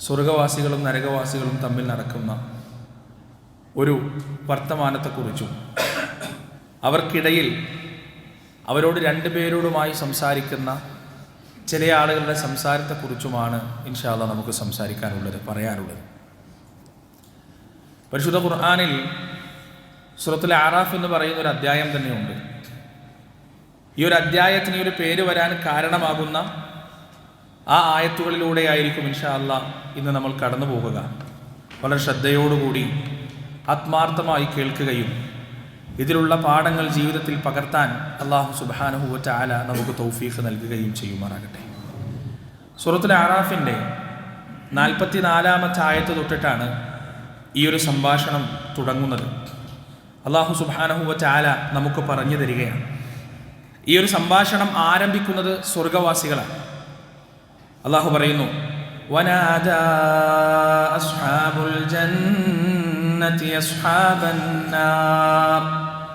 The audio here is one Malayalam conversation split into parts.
സ്വർഗവാസികളും നരകവാസികളും തമ്മിൽ നടക്കുന്ന ഒരു വർത്തമാനത്തെക്കുറിച്ചും അവർക്കിടയിൽ അവരോട് രണ്ടുപേരോടുമായി സംസാരിക്കുന്ന ചില ആളുകളുടെ സംസാരത്തെക്കുറിച്ചുമാണ് ഇൻഷാല്ല നമുക്ക് സംസാരിക്കാനുള്ളത് പറയാനുള്ളത്. പരിശുദ്ധ ഖുർആാനിൽ സുറത്തുൽ ആറാഫ് എന്ന് പറയുന്ന ഒരു അധ്യായം തന്നെയുണ്ട്. ഈ ഒരു അധ്യായത്തിന് ഒരു പേര് വരാൻ കാരണമാകുന്ന ആ ആയത്തുകളിലൂടെ ആയിരിക്കും ഇൻഷാ അല്ല ഇന്ന് നമ്മൾ കടന്നു പോകുക. വളരെ ശ്രദ്ധയോടുകൂടി ആത്മാർത്ഥമായി കേൾക്കുകയും ഇതിലുള്ള പാഠങ്ങൾ ജീവിതത്തിൽ പകർത്താൻ അള്ളാഹു സുബാനുഹുവറ്റ ആല നമുക്ക് തൗഫീഫ് നൽകുകയും ചെയ്യുമാറാകട്ടെ. സൂറത്തുൽ ആറാഫിന്റെ നാൽപ്പത്തി നാലാമത്തെ ആയത്ത് തൊട്ടിട്ടാണ് ഈ ഒരു സംഭാഷണം തുടങ്ങുന്നത്. അള്ളാഹു സുബാനഹുവറ്റ ആല നമുക്ക് പറഞ്ഞു തരികയാണ്. ഈ ഒരു സംഭാഷണം ആരംഭിക്കുന്നത് സ്വർഗവാസികളാണ് അള്ളാഹു പറയുന്നു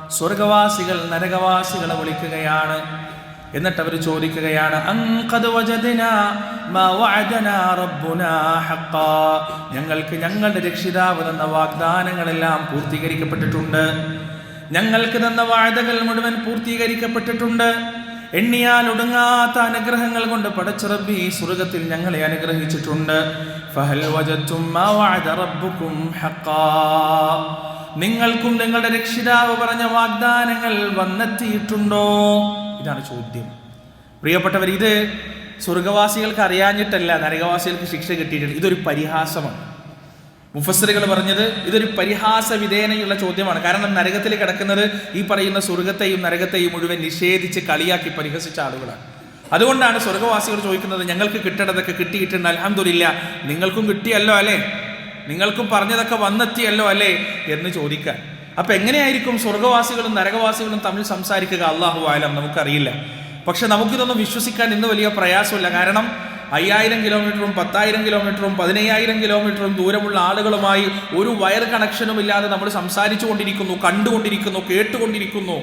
സ്വർഗവാസികൾ നരകവാസികളെ വിളിക്കുകയാണ് എന്നിട്ട് അവർ ചോദിക്കുകയാണ് ഞങ്ങൾക്ക് ഞങ്ങളുടെ രക്ഷിതാവ് തന്ന വാഗ്ദാനങ്ങളെല്ലാം പൂർത്തീകരിക്കപ്പെട്ടിട്ടുണ്ട്. ഞങ്ങൾക്ക് തന്ന വാഴകൾ മുഴുവൻ പൂർത്തീകരിക്കപ്പെട്ടിട്ടുണ്ട്. എണ്ണിയാൽ ഒടുങ്ങാത്ത അനുഗ്രഹങ്ങൾ കൊണ്ട് പടച്ചിറബി ഈ സ്വർഗത്തിൽ ഞങ്ങളെ അനുഗ്രഹിച്ചിട്ടുണ്ട്. നിങ്ങൾക്കും നിങ്ങളുടെ രക്ഷിതാവ് പറഞ്ഞ വാഗ്ദാനങ്ങൾ വന്നെത്തിയിട്ടുണ്ടോ? ഇതാണ് ചോദ്യം. പ്രിയപ്പെട്ടവർ ഇത് സ്വർഗവാസികൾക്ക് അറിയാഞ്ഞിട്ടല്ല നരകവാസികൾക്ക് ശിക്ഷ കിട്ടിയിട്ടില്ല ഇതൊരു പരിഹാസമാണ്. മുഫസ്സറുകൾ പറഞ്ഞത് ഇതൊരു പരിഹാസ വിധേയനയുള്ള ചോദ്യമാണ്. കാരണം നരകത്തിൽ കിടക്കുന്നത് ഈ പറയുന്ന സ്വർഗത്തെയും നരകത്തെയും മുഴുവൻ നിഷേധിച്ച് കളിയാക്കി പരിഹസിച്ച ആളുകളാണ്. അതുകൊണ്ടാണ് സ്വർഗവാസികൾ ചോദിക്കുന്നത് ഞങ്ങൾക്ക് കിട്ടേണ്ടതൊക്കെ കിട്ടിയിട്ടുണ്ട് അലഹമില്ല നിങ്ങൾക്കും കിട്ടിയല്ലോ അല്ലേ? നിങ്ങൾക്കും പറഞ്ഞതൊക്കെ വന്നെത്തിയല്ലോ അല്ലേ? എന്ന് ചോദിക്കാൻ. അപ്പൊ എങ്ങനെയായിരിക്കും സ്വർഗവാസികളും നരകവാസികളും തമ്മിൽ സംസാരിക്കുക? അള്ളാഹു ആലം. നമുക്കറിയില്ല. പക്ഷെ നമുക്കിതൊന്നും വിശ്വസിക്കാൻ ഇന്ന് വലിയ പ്രയാസമില്ല. കാരണം അയ്യായിരം കിലോമീറ്ററും പത്തായിരം കിലോമീറ്ററും പതിനയ്യായിരം കിലോമീറ്ററും ദൂരമുള്ള ആളുകളുമായി ഒരു വയർ കണക്ഷനും ഇല്ലാതെ നമ്മൾ സംസാരിച്ചു കൊണ്ടിരിക്കുന്നു കണ്ടുകൊണ്ടിരിക്കുന്നു കേട്ടുകൊണ്ടിരിക്കുന്നു.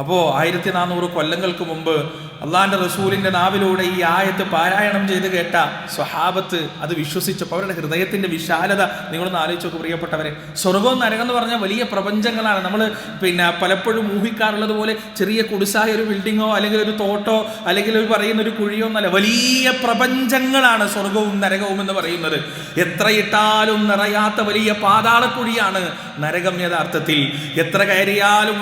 അപ്പോൾ ആയിരത്തി നാനൂറ് കൊല്ലങ്ങൾക്ക് മുമ്പ് അള്ളാന്റെ റസൂലിന്റെ നാവിലൂടെ ഈ ആയത്ത് പാരായണം ചെയ്ത് കേട്ട സ്വഹാബത്ത് അത് വിശ്വസിച്ചപ്പോൾ അവരുടെ ഹൃദയത്തിന്റെ വിശാലത നിങ്ങളൊന്ന് ആലോചിച്ച് പ്രിയപ്പെട്ടവരെ. സ്വർഗവും നരകം എന്ന് പറഞ്ഞാൽ വലിയ പ്രപഞ്ചങ്ങളാണ്. നമ്മൾ പിന്നെ പലപ്പോഴും ഊഹിക്കാറുള്ളത് പോലെ ചെറിയ കുടിസായ ഒരു ബിൽഡിങ്ങോ അല്ലെങ്കിൽ ഒരു തോട്ടോ അല്ലെങ്കിൽ ഒരു പറയുന്ന ഒരു കുഴിയോ എന്നല്ല വലിയ പ്രപഞ്ചങ്ങളാണ് സ്വർഗവും നരകവും എന്ന് പറയുന്നത്. എത്രയിട്ടാലും നിറയാത്ത വലിയ പാതാളക്കുഴിയാണ് നരകം യഥാർത്ഥത്തിൽ. എത്ര കയറിയാലും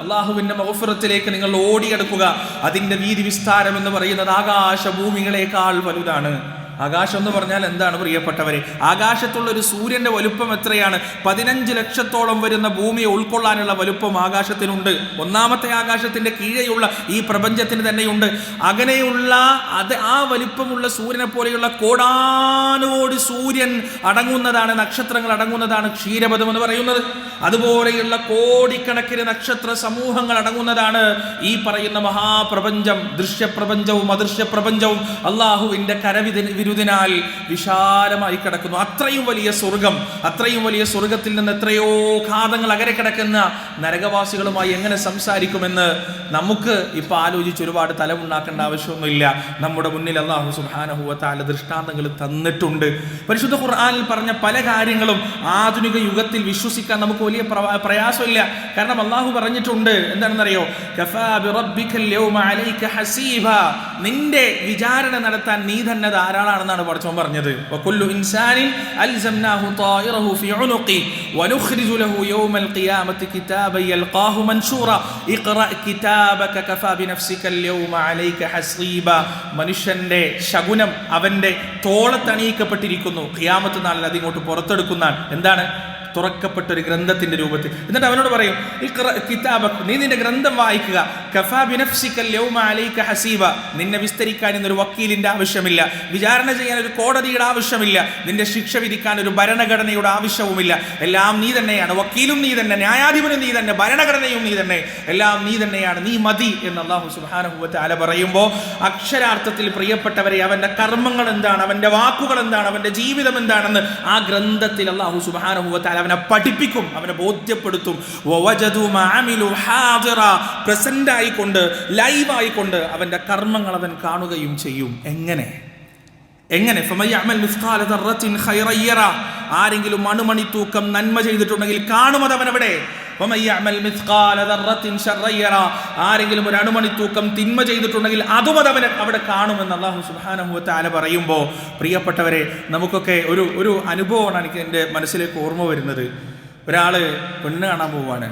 അള്ളാഹുവിന്റെ മഹഫുറത്തിലേക്ക് നിങ്ങൾ ഓടിയെടുക്കുക. അതിന്റെ വീതി വിസ്താരം എന്ന് പറയുന്നത് ആകാശഭൂമികളെക്കാൾ വലുതാണ്. ആകാശം എന്ന് പറഞ്ഞാൽ എന്താണ് പ്രിയപ്പെട്ടവരെ? ആകാശത്തുള്ള ഒരു സൂര്യന്റെ വലുപ്പം എത്രയാണ്? പതിനഞ്ച് ലക്ഷത്തോളം വരുന്ന ഭൂമിയെ ഉൾക്കൊള്ളാനുള്ള വലുപ്പം ആകാശത്തിനുണ്ട്. ഒന്നാമത്തെ ആകാശത്തിന്റെ കീഴെയുള്ള ഈ പ്രപഞ്ചത്തിന് തന്നെയുണ്ട്. അങ്ങനെയുള്ള അത് ആ വലുപ്പമുള്ള സൂര്യനെ പോലെയുള്ള കോടാനുകോടി സൂര്യൻ അടങ്ങുന്നതാണ് നക്ഷത്രങ്ങൾ അടങ്ങുന്നതാണ് ക്ഷീരപഥം എന്ന് പറയുന്നത്. അതുപോലെയുള്ള കോടിക്കണക്കിന് നക്ഷത്ര സമൂഹങ്ങൾ അടങ്ങുന്നതാണ് ഈ പറയുന്ന മഹാപ്രപഞ്ചം ദൃശ്യപ്രപഞ്ചവും അദൃശ്യപ്രപഞ്ചവും. അള്ളാഹുവിന്റെ കരവിധ വിരുദിനാൽ വിശാലമായി കിടക്കുന്നു. അത്രയും വലിയ സ്വർഗം അത്രയും വലിയ സ്വർഗത്തിൽ നിന്ന് എത്രയോ ഘാതങ്ങൾ അകരെ കിടക്കുന്ന നരകവാസികളുമായി എങ്ങനെ സംസാരിക്കുമെന്ന് നമുക്ക് ഇപ്പൊ ആലോചിച്ച് ഒരുപാട് തലമുണ്ടാക്കേണ്ട ആവശ്യമൊന്നുമില്ല. നമ്മുടെ മുന്നിൽ അള്ളാഹു സുഹാനഹുവത്താല ദൃഷ്ടാന്തങ്ങൾ തന്നിട്ടുണ്ട്. പരിശുദ്ധ ഖുർആാനിൽ പറഞ്ഞ പല കാര്യങ്ങളും ആധുനിക യുഗത്തിൽ വിശ്വസിക്കാൻ നമുക്ക് വലിയ പ്രയാസമില്ല. കാരണം അള്ളാഹു പറഞ്ഞിട്ടുണ്ട് എന്താണെന്നറിയോ? നിന്റെ വിചാരണ നടത്താൻ നീ തന്നെ ധാരാളാണെന്നാണ് പഠിച്ചോൻ പറഞ്ഞത് വകുല്ലു ഇൻസാനിൻ അൽസംനാഹു طائره في عنقه ونخرج له يوم القيامة كتابا يلقاه منشورا اقرأ كتابك كفى بنفسك اليوم عليك حسيبا മനുഷ്യന്റെ ശകുനം അവന്റെ തോളത്തണിയിക്കപ്പെട്ടിരിക്കുന്നു ഖിയാമത്ത് നാളിൽ അതിങ്ങോട്ട് പുറത്തെടുക്കുന്നതാണ് എന്താണ് തുറക്കപ്പെട്ട ഒരു ഗ്രന്ഥത്തിന്റെ രൂപത്തിൽ. എന്നിട്ട് അവനോട് പറയും "ഇഖ്റ കിതാബക് നീ നിന്റെ ഗ്രന്ഥം വായിക്കുക. ഹസീബ. നിന്നെ വിസ്തരിക്കാൻ ഇന്നൊരു വക്കീലിന്റെ ആവശ്യമില്ല. വിചാരണ ചെയ്യാൻ ഒരു കോടതിയുടെ ആവശ്യമില്ല. നിന്റെ ശിക്ഷ വിധിക്കാൻ ഒരു ഭരണഘടനയുടെ ആവശ്യവുമില്ല. എല്ലാം നീ തന്നെയാണ്. വക്കീലും നീ തന്നെ. ന്യായാധിപനും നീ തന്നെ. ഭരണഘടനയും നീ തന്നെ. എല്ലാം നീ തന്നെയാണ്. നീ മതി എന്ന് അള്ളാഹു സുബാനുഭവത്തെ അല പറയുമ്പോൾ അക്ഷരാർത്ഥത്തിൽ പ്രിയപ്പെട്ടവരെ അവന്റെ കർമ്മങ്ങൾ എന്താണ്? അവന്റെ വാക്കുകൾ എന്താണ്? അവന്റെ ജീവിതം എന്താണെന്ന് ആ ഗ്രന്ഥത്തിൽ അള്ളാഹു സുബാനുഭവത്തെ അവനെ പഠിപ്പിക്കും അവനെ ബോധ്യപ്പെടുത്തും. പ്രസന്റ് ആയിക്കൊണ്ട് ലൈവ് ആയിക്കൊണ്ട് അവന്റെ കർമ്മങ്ങൾ അവൻ കാണുകയും ചെയ്യും. എങ്ങനെ? എങ്ങനെ? ആരെങ്കിലും മണുമണി തൂക്കം നന്മ ചെയ്തിട്ടുണ്ടെങ്കിൽ കാണുമത് അവൻ ആരെങ്കിലും ഒരു അണുമണി തൂക്കം തിന്മ ചെയ്തിട്ടുണ്ടെങ്കിൽ അതും അത് അവന് അവിടെ കാണുമെന്ന് അള്ളാഹു സുബ്ഹാനഹു വതആല പറയുമ്പോൾ പ്രിയപ്പെട്ടവരെ നമുക്കൊക്കെ ഒരു ഒരു അനുഭവമാണ് എനിക്ക് എന്റെ മനസ്സിലേക്ക് ഓർമ്മ വരുന്നത്. ഒരാൾ പെണ്ണ് കാണാൻ പോവാണ്.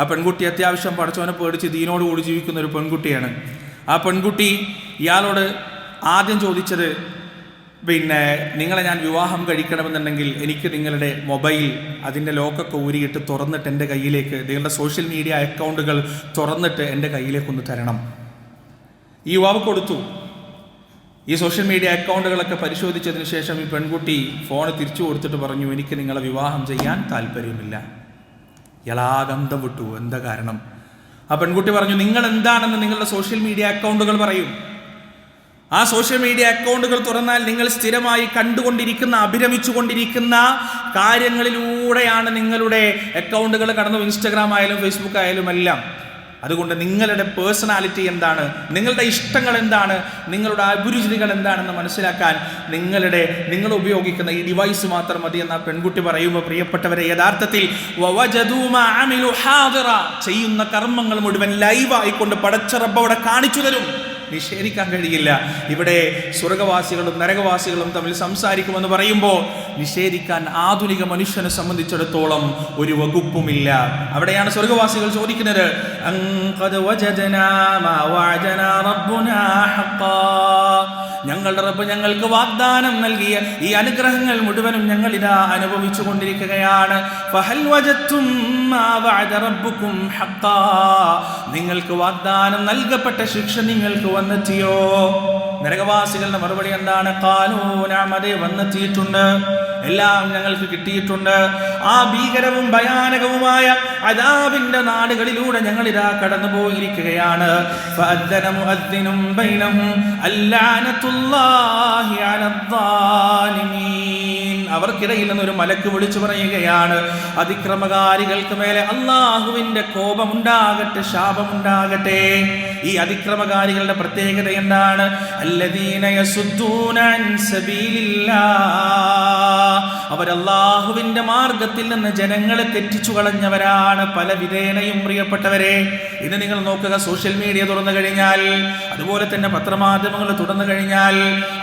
ആ പെൺകുട്ടി അത്യാവശ്യം പഠിച്ചവനെ പേടിച്ച് ദീനോട് കൂടി ജീവിക്കുന്ന ഒരു പെൺകുട്ടിയാണ്. ആ പെൺകുട്ടി ഇയാളോട് ആദ്യം ചോദിച്ചത് പിന്നെ നിങ്ങളെ ഞാൻ വിവാഹം കഴിക്കണമെന്നുണ്ടെങ്കിൽ എനിക്ക് നിങ്ങളുടെ മൊബൈൽ അതിന്റെ ലോക്കൊക്കെ ഊരിയിട്ട് തുറന്നിട്ട് എന്റെ കയ്യിലേക്ക് നിങ്ങളുടെ സോഷ്യൽ മീഡിയ അക്കൗണ്ടുകൾ തുറന്നിട്ട് എന്റെ കയ്യിലേക്ക് ഒന്ന് തരണം. ഈ യുവാവ് കൊടുത്തു. ഈ സോഷ്യൽ മീഡിയ അക്കൗണ്ടുകളൊക്കെ പരിശോധിച്ചതിന് ശേഷം ഈ പെൺകുട്ടി ഫോൺ തിരിച്ചു കൊടുത്തിട്ട് പറഞ്ഞു എനിക്ക് നിങ്ങളെ വിവാഹം ചെയ്യാൻ താല്പര്യമില്ല. ഇയാളാഗന്ധം വിട്ടു. എന്താ കാരണം? ആ പെൺകുട്ടി പറഞ്ഞു നിങ്ങൾ എന്താണെന്ന് നിങ്ങളുടെ സോഷ്യൽ മീഡിയ അക്കൗണ്ടുകൾ പറയും. ആ സോഷ്യൽ മീഡിയ അക്കൗണ്ടുകൾ തുറന്നാൽ നിങ്ങൾ സ്ഥിരമായി കണ്ടുകൊണ്ടിരിക്കുന്ന അഭിരമിച്ചുകൊണ്ടിരിക്കുന്ന കാര്യങ്ങളിലൂടെയാണ് നിങ്ങളുടെ അക്കൗണ്ടുകൾ കടന്നു ഇൻസ്റ്റഗ്രാം ആയാലും ഫേസ്ബുക്ക് ആയാലും എല്ലാം. അതുകൊണ്ട് നിങ്ങളുടെ പേഴ്സണാലിറ്റി എന്താണ്? നിങ്ങളുടെ ഇഷ്ടങ്ങൾ എന്താണ്? നിങ്ങളുടെ അഭിരുചികൾ എന്താണെന്ന് മനസ്സിലാക്കാൻ നിങ്ങളുടെ നിങ്ങൾ ഉപയോഗിക്കുന്ന ഈ ഡിവൈസ് മാത്രം മതി എന്ന പെൺകുട്ടി പറയുമ്പോൾ പ്രിയപ്പെട്ടവരെ യഥാർത്ഥത്തിൽ. ചെയ്യുന്ന കർമ്മങ്ങൾ മുഴുവൻ ലൈവായിക്കൊണ്ട് പടച്ചറബ് അവിടെ കാണിച്ചു തരും. നിഷേധിക്കാൻ കഴിയില്ല ഇവിടെ സ്വർഗവാസികളും നരകവാസികളും തമ്മിൽ സംസാരിക്കുമെന്ന് പറയുമ്പോൾ നിഷേധിക്കാൻ ആധുനിക മനുഷ്യനെ സംബന്ധിച്ചിടത്തോളം ഒരു വകുപ്പുമില്ല അവിടെയാണ് സ്വർഗവാസികൾ ചോദിക്കുന്നത് അങ്കദ് മാ ഹഖാ." ഞങ്ങളുടെ റബ്ബ് ഞങ്ങൾക്ക് വാഗ്ദാനം നൽകിയ ഈ അനുഗ്രഹങ്ങൾ മുഴുവനും ഞങ്ങൾ ഇതാ അനുഭവിച്ചു കൊണ്ടിരിക്കുകയാണ്. നിങ്ങൾക്ക് വാഗ്ദാനം നൽകപ്പെട്ട ശിക്ഷ നിങ്ങൾക്ക് വന്നെത്തിയോ? നരകവാസികളുടെ മറുപടി എന്താണ്? കാലൂനാമതെ വന്നെത്തിയിട്ടുണ്ട്. എല്ലാം ഞങ്ങൾക്ക് കിട്ടിയിട്ടുണ്ട്. ആ ഭീകരവും ഭയാനകവുമായ അതാവിന്റെ നാടുകളിലൂടെ ഞങ്ങൾ ഇതാ കടന്നു പോയിരിക്കുകയാണ് അവർക്കിടയിൽ നിന്ന് ഒരു മലക്ക് വിളിച്ചു പറയുകയാണ് അതിക്രമകാരികൾക്ക് മേലെ അള്ളാഹുവിന്റെ കോപമുണ്ടാകട്ടെ ശാപമുണ്ടാകട്ടെ. ഈ അതിക്രമകാരികളുടെ പ്രത്യേകത എന്താണ്? അല്ലദീനയ യസുദ്ദൂന അൻ അള്ളാഹുവിന്റെ മാർഗത്തിൽ നിന്ന് ജനങ്ങളെ തെറ്റിച്ചു കളഞ്ഞവരാണ് പല വിധേനയും പ്രിയപ്പെട്ടവരെ. ഇന്ന് നിങ്ങൾ നോക്കുക സോഷ്യൽ മീഡിയ തുറന്നു കഴിഞ്ഞാൽ അതുപോലെ തന്നെ പത്രമാധ്യമങ്ങൾ തുറന്നു കഴിഞ്ഞാൽ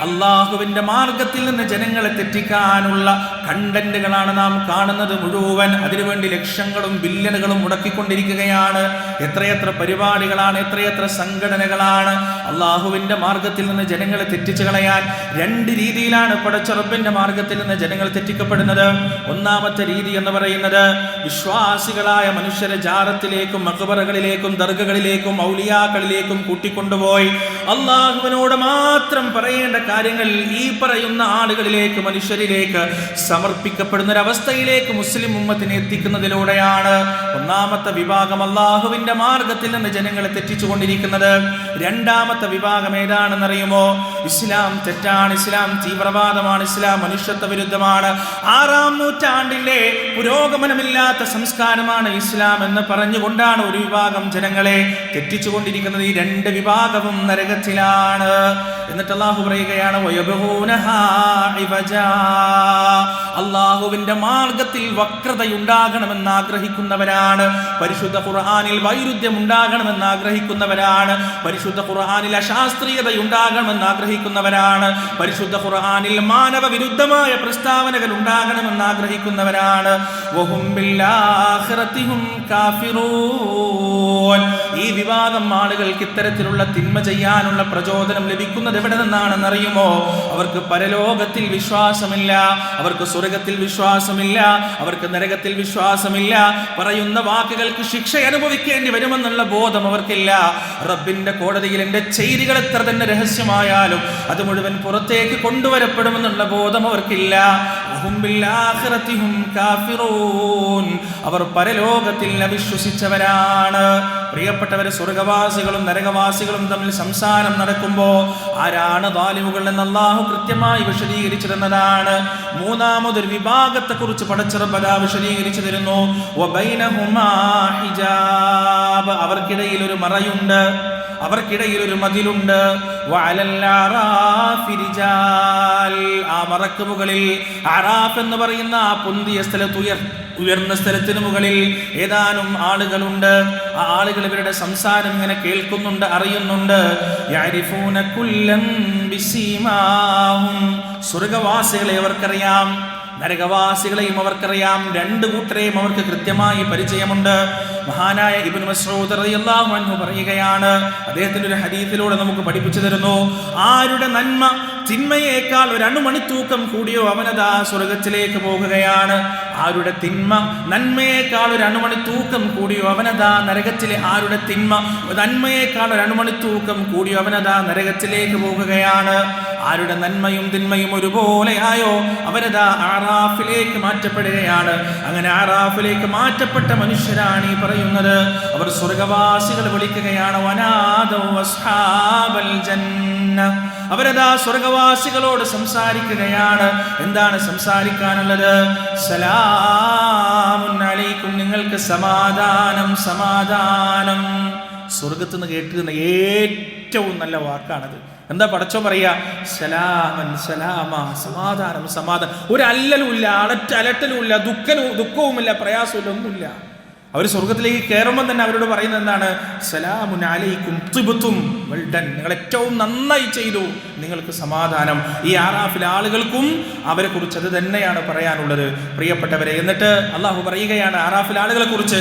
അള്ളാഹുവിന്റെ മാർഗത്തിൽ നിന്ന് ജനങ്ങളെ തെറ്റിക്കാനുള്ള കണ്ടന്റുകളാണ് നാം കാണുന്നത് മുഴുവൻ. അതിനുവേണ്ടി ലക്ഷങ്ങളും ബില്യണുകളും മുടക്കിക്കൊണ്ടിരിക്കുകയാണ്. എത്രയെത്ര പരിപാടികളാണ് എത്രയെത്ര സംഘടനകളാണ്. അള്ളാഹുവിന്റെ മാർഗത്തിൽ നിന്ന് ജനങ്ങളെ തെറ്റിച്ചു കളയാൻ രണ്ട് രീതിയിലാണ് പടച്ചുറപ്പിന്റെ മാർഗത്തിൽ നിന്ന് ജനങ്ങൾ തെറ്റിക്കപ്പെടുന്നത്. ഒന്നാമത്തെ രീതി എന്ന് പറയുന്നത് വിശ്വാസികളായ മനുഷ്യരെ ജാറത്തിലേക്കും മക്ബറകളിലേക്കും ദർഗകളിലേക്കും ഔലിയാക്കളിലേക്കും കൂട്ടിക്കൊണ്ടുപോയി. അള്ളാഹുവിനോട് മാത്രം പറയേണ്ട കാര്യങ്ങൾ ഈ പറയുന്ന ആളുകളിലേക്ക് മനുഷ്യരിലേക്ക് സമർപ്പിക്കപ്പെടുന്ന ഒരവസ്ഥയിലേക്ക് മുസ്ലിം ഉമ്മത്തിനെ എത്തിക്കുന്നതിലൂടെയാണ് ഒന്നാമത്തെ വിഭാഗം അള്ളാഹുവിന്റെ മാർഗത്തിൽ നിന്ന് ജനങ്ങളെ തെറ്റിച്ചുകൊണ്ടിരിക്കുന്നത്. രണ്ടാമത്തെ വിഭാഗം ഏതാണെന്നറിയുമോ? ഇസ്ലാം തെറ്റാണ് ഇസ്ലാം തീവ്രവാദമാണ് ഇസ്ലാം മനുഷ്യത്വ വിരുദ്ധമാണ്. ആറാം നൂറ്റാണ്ടിലെ പുരോഗമനമില്ലാത്ത സംസ്കാരമാണ് ഇസ്ലാം എന്ന് പറഞ്ഞുകൊണ്ടാണ് ഒരു വിഭാഗം ജനങ്ങളെ തെറ്റിച്ചുകൊണ്ടിരിക്കുന്നത്. ഈ രണ്ട് വിഭാഗവും നരകത്തിലാണ്. എന്നിട്ട് അള്ളാഹു പറയുകയാണ്. അള്ളാഹുവിന്റെ മാർഗത്തിൽ വക്രതയുണ്ടാകണമെന്ന് ആഗ്രഹിക്കുന്നവരാണ് പരിശുദ്ധ ഖുർആനിൽ വൈരുദ്ധ്യം ഉണ്ടാകണമെന്ന് ആഗ്രഹിക്കുന്നവരാണ് പരിശുദ്ധ ഖുർആനിൽ അശാസ്ത്രീയത ഉണ്ടാകണമെന്ന് ആഗ്രഹിക്കുന്നവരാണ് പരിശുദ്ധ ഖുർആനിൽ മാനവ വിരുദ്ധമായ പ്രസ്താവനകൾ ഉണ്ടാകണമെന്ന് ആഗ്രഹിക്കുന്നവരാണ്. ഈ വിവാദം ആളുകൾക്ക് ഇത്തരത്തിലുള്ള തിന്മ ചെയ്യാനുള്ള പ്രചോദനം ലഭിക്കുന്നത് എവിടെ നിന്നാണെന്ന് അറിയുമോ അവർക്ക് പരലോകത്തിൽ വിശ്വാസമില്ല. അവർക്ക് സ്വർഗത്തിൽ വിശ്വാസമില്ല. അവർക്ക് നരകത്തിൽ വിശ്വാസമില്ല. പറയുന്ന വാക്കുകൾക്ക് ശിക്ഷ അനുഭവിക്കേണ്ടി വരുമെന്നുള്ള ബോധം അവർക്കില്ല. റബ്ബിന്റെ കോടതിയിൽ എന്റെ ചെയ്തികൾ എത്ര തന്നെ രഹസ്യമായാലും അത് മുഴുവൻ പുറത്തേക്ക് കൊണ്ടുവരപ്പെടുമെന്നുള്ള ബോധം അവർക്കില്ല. അവർ പരലോകത്തിൽ അവിശ്വസിച്ചവരാണ്. പ്രിയപ്പെട്ടവരെ സ്വർഗവാസികളും നരകവാസികളും തമ്മിൽ സംസാരം നടക്കുമ്പോൾ ആരാണ് ദാലിമുകൾ എന്ന് അള്ളാഹു കൃത്യമായി വിശദീകരിച്ചിരുന്നതാണ്. മൂന്നാമതൊരു വിഭാഗത്തെക്കുറിച്ച് കുറിച്ച് പടച്ചിറബല വിശദീകരിച്ചു തരുന്നു. അവർക്കിടയിൽ ഒരു മറയുണ്ട്. അവർക്കിടയിൽ ഒരു മതിലുണ്ട് മറക്ക് മുകളിൽ അറാഫ് എന്ന് പറയുന്ന ആ പൊന്തിയ സ്ഥലത്ത് ഉയർ ഉയർന്ന സ്ഥലത്തിന് മുകളിൽ ഏതാനും ആളുകളുണ്ട്. ആ ആളുകൾ ഇവരുടെ സംസാരം ഇങ്ങനെ കേൾക്കുന്നുണ്ട് അറിയുന്നുണ്ട്. സ്വർഗവാസികളെ അവർക്കറിയാം. നരകവാസികളെയും അവർക്കറിയാം. രണ്ട് കൂട്ടരെയും അവർക്ക് കൃത്യമായി പരിചയമുണ്ട്. മഹാനായ ഇബിൻ മസ്ഊദ് റളിയല്ലാഹു അൻഹു പറയുകയാണ്. അദ്ദേഹത്തിന്റെ ഒരു ഹദീസിലൂടെ നമുക്ക് പഠിപ്പിച്ചു തരുന്നു. ആരുടെ നന്മ തിന്മയേക്കാൾ ഒരു അണുമണിത്തൂക്കം കൂടിയോ അവനതാ സ്വർഗത്തിലേക്ക് പോകുകയാണ്. ആരുടെ തിന്മ? നന്മയേക്കാൾ ഒരു അണുമണി തൂക്കം കൂടിയോ അവനതാ നരകത്തിലെ ആരുടെ തിന്മ? നന്മയേക്കാൾ ഒരു അണുമണി തൂക്കം കൂടിയോ അവനതാ നരകത്തിലേക്ക് പോകുകയാണ്. ആരുടെ നന്മയും തിന്മയും ഒരുപോലെയായോ അവരതാ ആറാഫിലേക്ക് മാറ്റപ്പെടുകയാണ്. അങ്ങനെ ആറാഫിലേക്ക് മാറ്റപ്പെട്ട മനുഷ്യരാണ് ഈ പറയുന്നത്. അവർ സ്വർഗവാസികൾ വിളിക്കുകയാണ് വനാദോ ജന്ന അവരതാ സ്വർഗവാസികളോട് സംസാരിക്കുകയാണ്. എന്താണ് സംസാരിക്കാനുള്ളത്? സലാമുൻ അലൈക്കും നിങ്ങൾക്ക് സമാധാനം സമാധാനം. സ്വർഗത്തു നിന്ന് കേട്ടിരുന്ന ഏറ്റവും നല്ല വാക്കാണത്. എന്താ പടച്ചോ പറയാ? സലാമൻ സലാമ സമാധാനം സമാധാനം. ഒരു അല്ലലുമില്ല അലറ്റ അലട്ടലുമില്ല ദുഃഖനും ദുഃഖവുമില്ല പ്രയാസമില്ല ഒന്നുമില്ല. അവർ സ്വർഗത്തിലേക്ക് കയറുമ്പോൾ തന്നെ അവരോട് പറയുന്നത് എന്താണ്? സലാമുൻ അലൈക്കും തിബുത്തും വെൽഡൻ നിങ്ങൾ ഏറ്റവും നന്നായി ചെയ്തു. നിങ്ങൾക്ക് സമാധാനം. ഈ ആറാഫിൽ ആളുകൾക്കും അവരെ കുറിച്ച് അത് തന്നെയാണ് പറയാനുള്ളത്. പ്രിയപ്പെട്ടവരെ എന്നിട്ട് അള്ളാഹു പറയുകയാണ് ആറാഫിലെ ആളുകളെ കുറിച്ച്.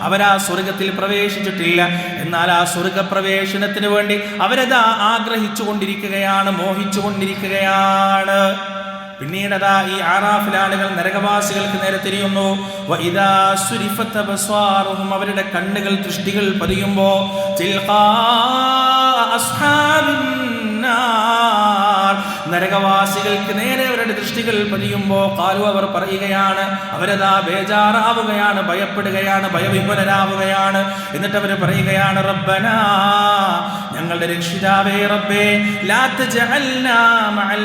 അവരാ സ്വർഗത്തിൽ പ്രവേശിച്ചിട്ടില്ല. എന്നാൽ ആ സ്വർഗ പ്രവേശനത്തിന് വേണ്ടി അവരത് ആഗ്രഹിച്ചു കൊണ്ടിരിക്കുകയാണ് മോഹിച്ചു കൊണ്ടിരിക്കുകയാണ് പിന്നീട് ഈ ആറാഫിൽ ആളുകൾ നരകവാസികൾക്ക് നേരെ തിരിയുന്നു അവരുടെ കണ്ണുകൾ ദൃഷ്ടികൾ പതിയുമ്പോ. നരകവാസികൾക്ക് നേരെ അവരുടെ ദൃഷ്ടികൾ പതിയുമ്പോൾ കാലു അവർ പറയുകയാണ് അവരതാ ബേജാറാവുകയാണ് ഭയപ്പെടുകയാണ് ഭയവിഹ്വലരാവുകയാണ് എന്നിട്ട് അവർ പറയുകയാണ് റബ്ബന ഞങ്ങളുടെ രക്ഷിതാവേ റബ്ബേ ലാത്ത് മഅൽ